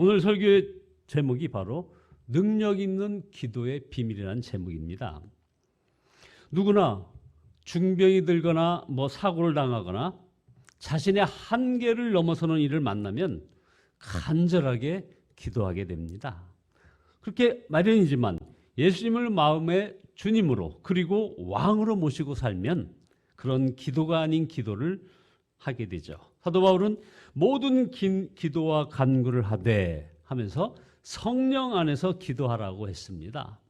오늘 설교의 제목이 바로 능력 있는 기도의 비밀이라는 제목입니다. 누구나 중병이 들거나 뭐 사고를 당하거나 자신의 한계를 넘어서는 일을 만나면 간절하게 기도하게 됩니다. 그렇게 마련이지만 예수님을 마음의 주님으로 그리고 왕으로 모시고 살면 그런 기도가 아닌 기도를 하게 되죠. 사도 바울은 모든 기, 기도와 간구를 하되 하면서 성령 안에서 기도하라고 했습니다.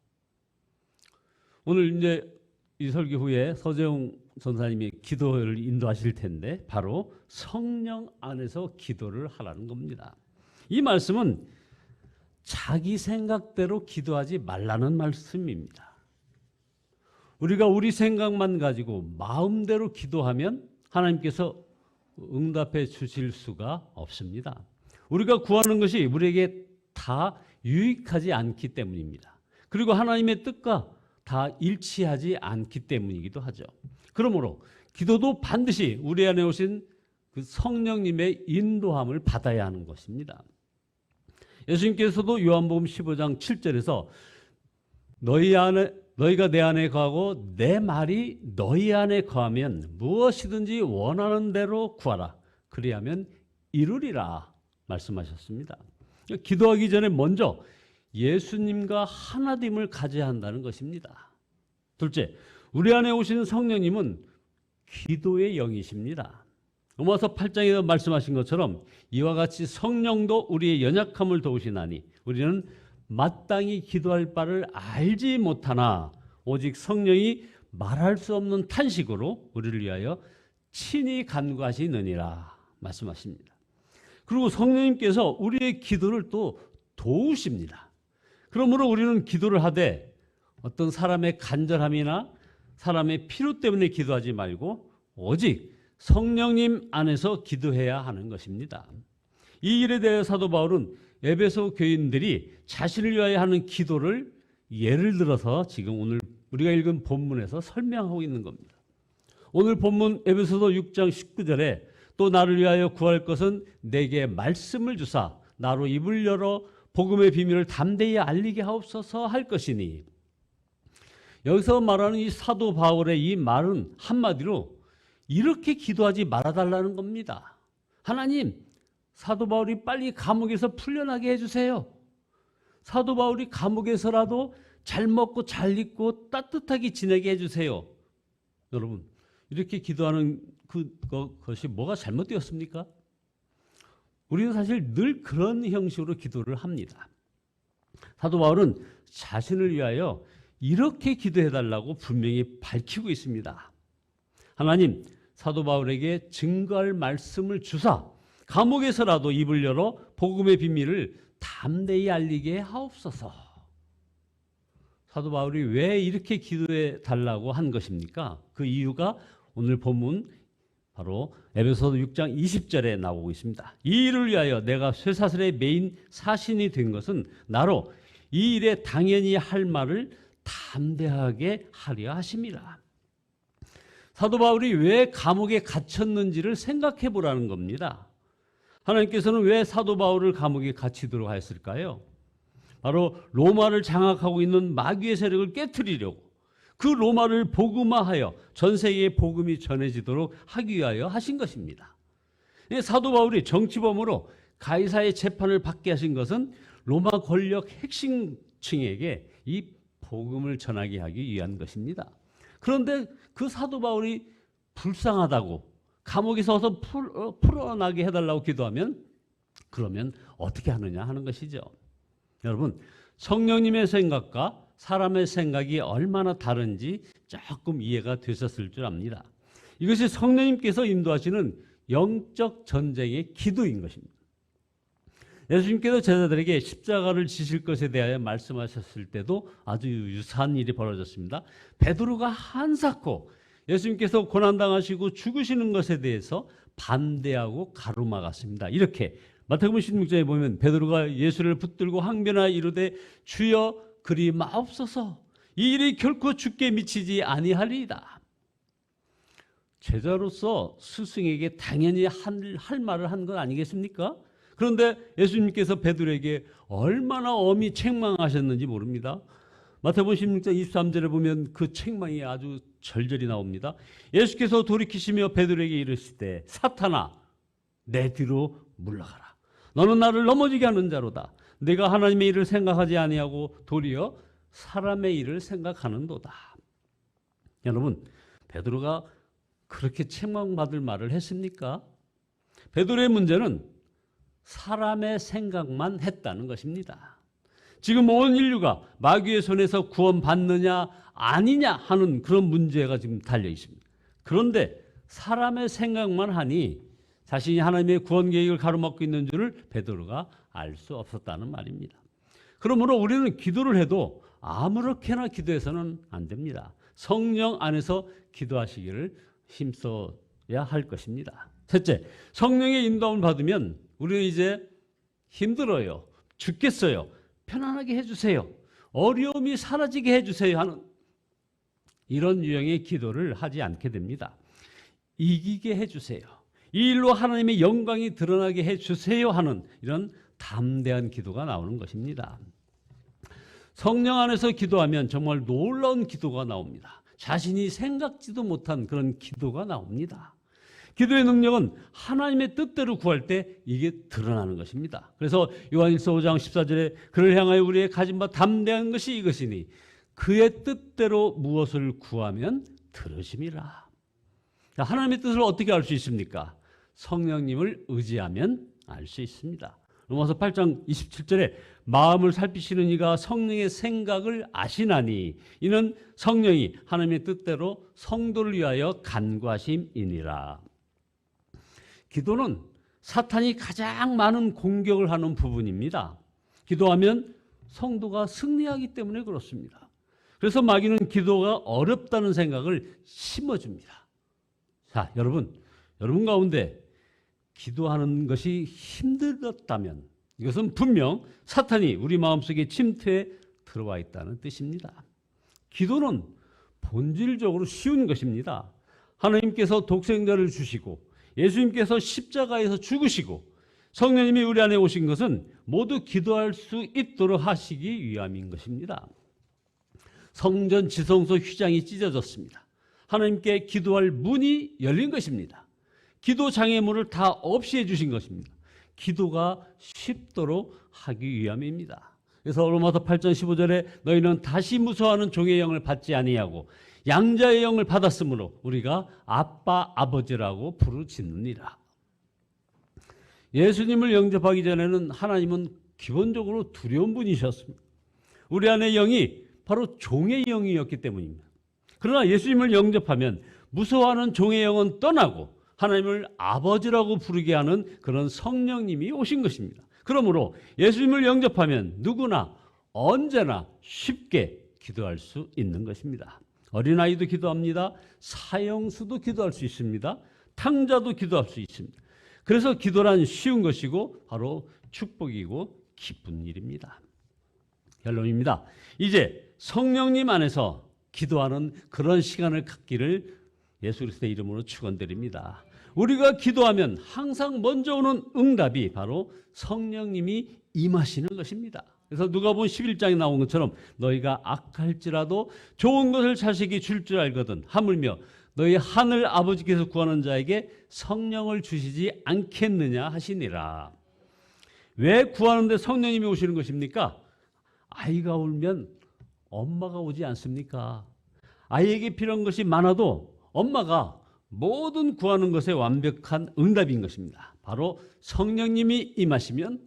오늘 이제 이 설교 후에 서재웅 전사님이 기도를 인도하실 텐데 바로 성령 안에서 기도를 하라는 겁니다. 이 말씀은 자기 생각대로 기도하지 말라는 말씀입니다. 우리가 우리 생각만 가지고 마음대로 기도하면 하나님께서 응답해 주실 수가 없습니다. 우리가 구하는 것이 우리에게 다 유익하지 않기 때문입니다. 그리고 하나님의 뜻과 다 일치하지 않기 때문이기도 하죠. 그러므로 기도도 반드시 우리 안에 오신 그 성령님의 인도함을 받아야 하는 것입니다. 예수님께서도 요한복음 15장 7절에서 너희 안에 너희가 내 안에 거하고 내 말이 너희 안에 거하면 무엇이든지 원하는 대로 구하라. 그리하면 이루리라 말씀하셨습니다. 기도하기 전에 먼저 예수님과 하나됨을 가져야 한다는 것입니다. 둘째, 우리 안에 오시는 성령님은 기도의 영이십니다. 로마서 8장에서 말씀하신 것처럼 이와 같이 성령도 우리의 연약함을 도우시나니 우리는 마땅히 기도할 바를 알지 못하나 오직 성령이 말할 수 없는 탄식으로 우리를 위하여 친히 간구하시느니라 말씀하십니다. 그리고 성령님께서 우리의 기도를 또 도우십니다. 그러므로 우리는 기도를 하되 어떤 사람의 간절함이나 사람의 필요 때문에 기도하지 말고 오직 성령님 안에서 기도해야 하는 것입니다. 이 일에 대해 사도 바울은 에베소 교인들이 자신을 위하여 하는 기도를 예를 들어서 지금 오늘 우리가 읽은 본문에서 설명하고 있는 겁니다. 오늘 본문 에베소서 6장 19절에 또 나를 위하여 구할 것은 내게 말씀을 주사 나로 입을 열어 복음의 비밀을 담대히 알리게 하옵소서 할 것이니 여기서 말하는 이 사도 바울의 이 말은 한마디로 이렇게 기도하지 말아달라는 겁니다. 하나님, 사도 바울이 빨리 감옥에서 풀려나게 해주세요. 사도 바울이 감옥에서라도 잘 먹고 잘 입고 따뜻하게 지내게 해주세요. 여러분, 이렇게 기도하는 그, 것이 뭐가 잘못되었습니까? 우리는 사실 늘 그런 형식으로 기도를 합니다. 사도 바울은 자신을 위하여 이렇게 기도해 달라고 분명히 밝히고 있습니다. 하나님, 사도 바울에게 증거할 말씀을 주사 감옥에서라도 입을 열어 복음의 비밀을 담대히 알리게 하옵소서. 사도 바울이 왜 이렇게 기도해 달라고 한 것입니까? 그 이유가 오늘 본문 바로 에베소서 6장 20절에 나오고 있습니다. 이 일을 위하여 내가 쇠사슬의 메인 사신이 된 것은 나로 이 일에 당연히 할 말을 담대하게 하려 하심이라. 사도 바울이 왜 감옥에 갇혔는지를 생각해 보라는 겁니다. 하나님께서는 왜 사도 바울을 감옥에 갇히도록 하였을까요? 바로 로마를 장악하고 있는 마귀의 세력을 깨뜨리려고 그 로마를 복음화하여 전 세계에 복음이 전해지도록 하기 위하여 하신 것입니다. 사도 바울이 정치범으로 가이사의 재판을 받게 하신 것은 로마 권력 핵심층에게 이 복음을 전하게 하기 위한 것입니다. 그런데 그 사도 바울이 불쌍하다고 감옥에 서서 어, 풀어나게 해달라고 기도하면 그러면 어떻게 하느냐 하는 것이죠. 여러분 성령님의 생각과 사람의 생각이 얼마나 다른지 조금 이해가 되셨을 줄 압니다. 이것이 성령님께서 인도하시는 영적 전쟁의 기도인 것입니다. 예수님께서 제자들에게 십자가를 지실 것에 대하여 말씀하셨을 때도 아주 유사한 일이 벌어졌습니다. 베드로가 한사코 예수님께서 고난당하시고 죽으시는 것에 대해서 반대하고 가로막았습니다. 이렇게 마태복음 16장에 보면 베드로가 예수를 붙들고 항변하 이르되 주여 그리 마옵소서 이 일이 결코 죽게 미치지 아니하리이다. 제자로서 스승에게 당연히 할, 할 말을 한 건 아니겠습니까? 그런데 예수님께서 베드로에게 얼마나 엄히 책망하셨는지 모릅니다. 마태복음 16장 23절에 보면 그 책망이 아주 절절히 나옵니다. 예수께서 돌이키시며 베드로에게 이르시되 사탄아 내 뒤로 물러가라. 너는 나를 넘어지게 하는 자로다. 내가 하나님의 일을 생각하지 아니하고 도리어 사람의 일을 생각하는도다. 여러분 베드로가 그렇게 책망받을 말을 했습니까? 베드로의 문제는 사람의 생각만 했다는 것입니다. 지금 온 인류가 마귀의 손에서 구원받느냐 아니냐 하는 그런 문제가 지금 달려 있습니다. 그런데 사람의 생각만 하니 자신이 하나님의 구원 계획을 가로막고 있는 줄을 베드로가 알 수 없었다는 말입니다. 그러므로 우리는 기도를 해도 아무렇게나 기도해서는 안 됩니다. 성령 안에서 기도하시기를 힘써야 할 것입니다. 셋째, 성령의 인도함을 받으면 우리는 이제 힘들어요. 죽겠어요. 편안하게 해주세요. 어려움이 사라지게 해주세요. 하는 이런 유형의 기도를 하지 않게 됩니다. 이기게 해주세요. 이 일로 하나님의 영광이 드러나게 해주세요. 하는 이런 담대한 기도가 나오는 것입니다. 성령 안에서 기도하면 정말 놀라운 기도가 나옵니다. 자신이 생각지도 못한 그런 기도가 나옵니다. 기도의 능력은 하나님의 뜻대로 구할 때 이게 드러나는 것입니다. 그래서 요한일서 5장 14절에 그를 향하여 우리의 가진 바 담대한 것이 이것이니 그의 뜻대로 무엇을 구하면 들으심이라. 하나님의 뜻을 어떻게 알 수 있습니까? 성령님을 의지하면 알 수 있습니다. 로마서 8장 27절에 마음을 살피시는 이가 성령의 생각을 아시나니 이는 성령이 하나님의 뜻대로 성도를 위하여 간과심이니라. 기도는 사탄이 가장 많은 공격을 하는 부분입니다. 기도하면 성도가 승리하기 때문에 그렇습니다. 그래서 마귀는 기도가 어렵다는 생각을 심어줍니다. 자, 여러분, 여러분 가운데 기도하는 것이 힘들었다면 이것은 분명 사탄이 우리 마음속에 침투해 들어와 있다는 뜻입니다. 기도는 본질적으로 쉬운 것입니다. 하나님께서 독생자를 주시고 예수님께서 십자가에서 죽으시고 성령님이 우리 안에 오신 것은 모두 기도할 수 있도록 하시기 위함인 것입니다. 성전 지성소 휘장이 찢어졌습니다. 하나님께 기도할 문이 열린 것입니다. 기도 장애물을 다 없이 해주신 것입니다. 기도가 쉽도록 하기 위함입니다. 그래서 로마서 8장 15절에 너희는 다시 무서워하는 종의 영을 받지 아니하고 양자의 영을 받았으므로 우리가 아빠 아버지라고 부르짖느니라. 예수님을 영접하기 전에는 하나님은 기본적으로 두려운 분이셨습니다. 우리 안에 영이 바로 종의 영이었기 때문입니다. 그러나 예수님을 영접하면 무서워하는 종의 영은 떠나고 하나님을 아버지라고 부르게 하는 그런 성령님이 오신 것입니다. 그러므로 예수님을 영접하면 누구나 언제나 쉽게 기도할 수 있는 것입니다. 어린아이도 기도합니다. 사형수도 기도할 수 있습니다. 탕자도 기도할 수 있습니다. 그래서 기도란 쉬운 것이고 바로 축복이고 기쁜 일입니다. 결론입니다. 이제 성령님 안에서 기도하는 그런 시간을 갖기를 예수 그리스도의 이름으로 축원드립니다. 우리가 기도하면 항상 먼저 오는 응답이 바로 성령님이 임하시는 것입니다. 그래서 누가 본 11장에 나온 것처럼 너희가 악할지라도 좋은 것을 자식이 줄줄 알거든 하물며 너희 하늘 아버지께서 구하는 자에게 성령을 주시지 않겠느냐 하시니라. 왜 구하는데 성령님이 오시는 것입니까? 아이가 울면 엄마가 오지 않습니까? 아이에게 필요한 것이 많아도 엄마가 모든 구하는 것에 완벽한 응답인 것입니다. 바로 성령님이 임하시면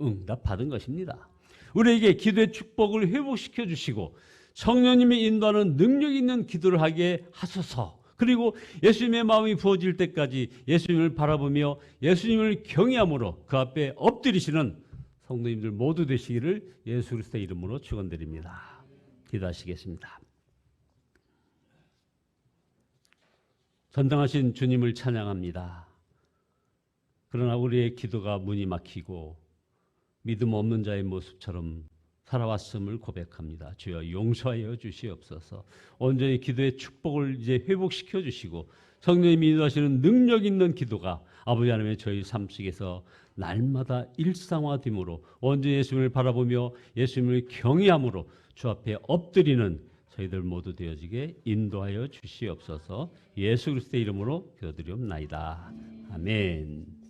응답 받은 것입니다. 우리에게 기도의 축복을 회복시켜 주시고 성령님이 인도하는 능력 있는 기도를 하게 하소서. 그리고 예수님의 마음이 부어질 때까지 예수님을 바라보며 예수님을 경외함으로 그 앞에 엎드리시는 성도님들 모두 되시기를 예수 그리스도의 이름으로 축원드립니다. 기도하시겠습니다. 전당하신 주님을 찬양합니다. 그러나 우리의 기도가 문이 막히고 믿음 없는 자의 모습처럼 살아왔음을 고백합니다. 주여 용서하여 주시옵소서. 온전히 기도의 축복을 이제 회복시켜 주시고 성령님이 인도하시는 능력 있는 기도가 아버지 하나님의 저희 삶 속에서 날마다 일상화됨으로 언제 예수님을 바라보며 예수님을 경외함으로 주 앞에 엎드리는 저희들 모두 되어지게 인도하여 주시옵소서 예수 그리스도의 이름으로 기도드리옵나이다. 아멘.